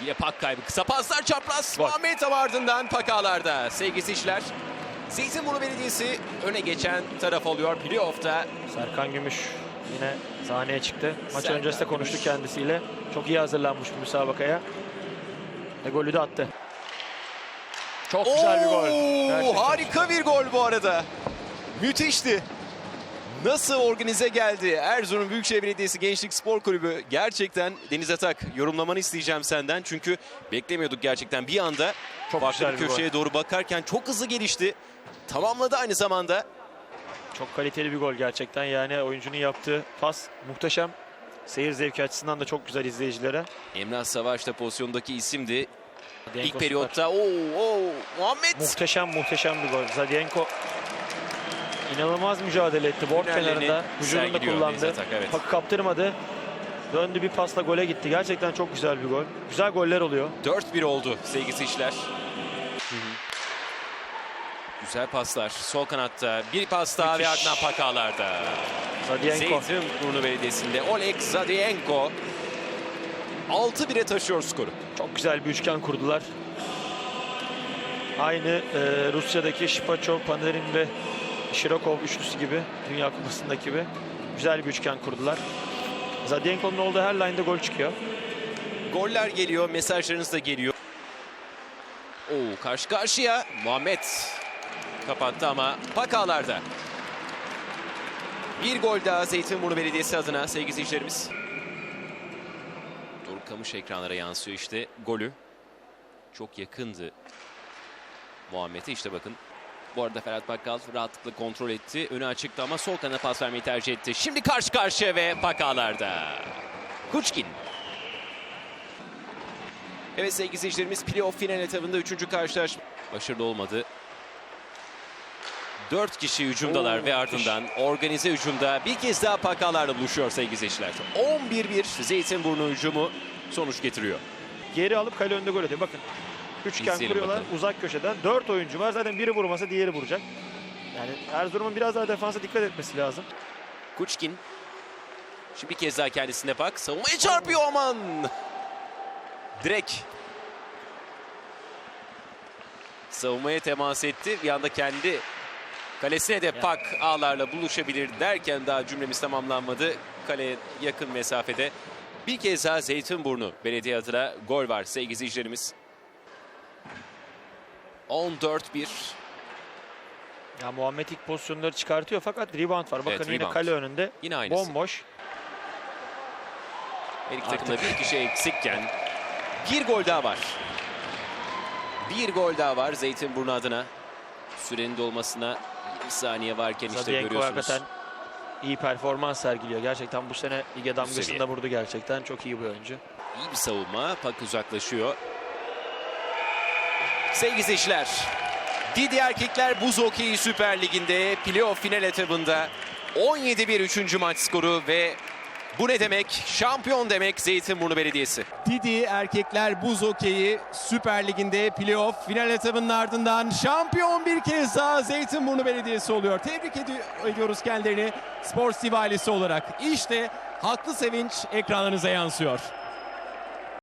Yine pak kaybı. Kısa paslar çapraz. Gol. Muhammed ardından pakalarda. Sevgili seyirciler. Zeytinburnu Belediyesi öne geçen taraf oluyor. Playoff'ta Serkan Gümüş yine sahneye çıktı. Maç Serkan öncesinde konuştuk Gümüş. kendisiyle. Çok iyi hazırlanmış bu müsabakaya. Ve golü de attı. Çok güzel bir gol. Oo, Gerçekten. Harika bir gol bu arada. Müthişti. Nasıl organize geldi Erzurum Büyükşehir Belediyesi Gençlik Spor Kulübü. Gerçekten Deniz Atak yorumlamanı isteyeceğim senden. Çünkü beklemiyorduk gerçekten. Bir anda Çok farklı bir gol. köşeye doğru bakarken çok hızlı gelişti. Tamamladı aynı zamanda. Çok kaliteli bir gol gerçekten. Yani oyuncunun yaptığı pas muhteşem. Seyir zevki açısından da çok güzel izleyicilere. Emrah Savaş da pozisyondaki isimdi. Zadienko İlk periyotta oo, oo, Muhammed Muhteşem muhteşem bir gol. Zadienko inanılmaz mücadele etti. Hünerlerini kenarında vücudunu da kullandı. Atak, evet. Pakı kaptırmadı. Döndü bir pasla gole gitti. Gerçekten çok güzel bir gol. Güzel goller oluyor. 4-1 oldu sevgili işler. Güzel paslar. Sol kanatta bir pas daha ve ardından pakalarda. Zadienko. Zeytinburnu Belediyesi'nde Oleg Zadienko 6-1'e taşıyor skoru. Çok güzel bir üçgen kurdular. Aynı e, Rusya'daki Şipaçov, Panarin ve Shirokov üçlüsü gibi, Dünya Kupası'ndaki gibi güzel bir üçgen kurdular. Zadienko'nun olduğu her line'da gol çıkıyor. Goller geliyor, mesajlarınız da geliyor. Oo, karşı karşıya Muhammed kapattı ama pakalarda. Bir gol daha Zeytinburnu Belediyesi adına sevgili izleyicilerimiz. Doruk Kamış ekranlara yansıyor işte golü. Çok yakındı Muhammed'e işte bakın. Bu arada Ferhat Bakkal rahatlıkla kontrol etti. Önü açıktı ama sol kanada pas vermeyi tercih etti. Şimdi karşı karşıya ve pakalarda. Kuçkin. Evet sevgili izleyicilerimiz playoff final etabında 3. karşılaşma. Başarılı olmadı. 4 kişi hücumdalar Oo, ve ardından organize hücumda bir kez daha pakalarla buluşuyor sevgili izleyiciler. 11-1 Zeytinburnu hücumu sonuç getiriyor. Geri alıp kale önünde gol atıyor. Bakın üçgen İzleyelim kuruyorlar bakalım. uzak köşeden. Dört oyuncu var. Zaten biri vurmasa diğeri vuracak. Yani Erzurum'un biraz daha defansa dikkat etmesi lazım. Kuçkin. Şimdi bir kez daha kendisine bak. Savunmaya çarpıyor aman. Direkt. Savunmaya temas etti. Bir anda kendi kalesine de pak ağlarla buluşabilir derken daha cümlemiz tamamlanmadı. Kaleye yakın mesafede. Bir kez daha Zeytinburnu belediye adına gol var sevgili izleyicilerimiz. 14-1. Ya Muhammed ilk pozisyonları çıkartıyor fakat rebound var. Bakın Evet, yine rebound. kale önünde. Yine aynısı. Bomboş. Her iki takımda bir kişi eksikken bir gol daha var. Bir gol daha var Zeytinburnu adına. Sürenin dolmasına bir saniye varken işte Zadienko görüyorsunuz. hakikaten iyi performans sergiliyor. Gerçekten bu sene lige damgasını da vurdu gerçekten. Çok iyi bir oyuncu. İyi bir savunma. Pak uzaklaşıyor. Sevgili izleyiciler. Didi Erkekler Buz Hokeyi Süper Ligi'nde playoff final etabında 17-1 3. maç skoru ve bu ne demek? Şampiyon demek Zeytinburnu Belediyesi. Didi Erkekler Buz Hokeyi Süper Ligi'nde playoff final etabının ardından şampiyon bir kez daha Zeytinburnu Belediyesi oluyor. Tebrik edi- ediyoruz kendilerini Spor TV olarak. İşte haklı sevinç ekranlarınıza yansıyor.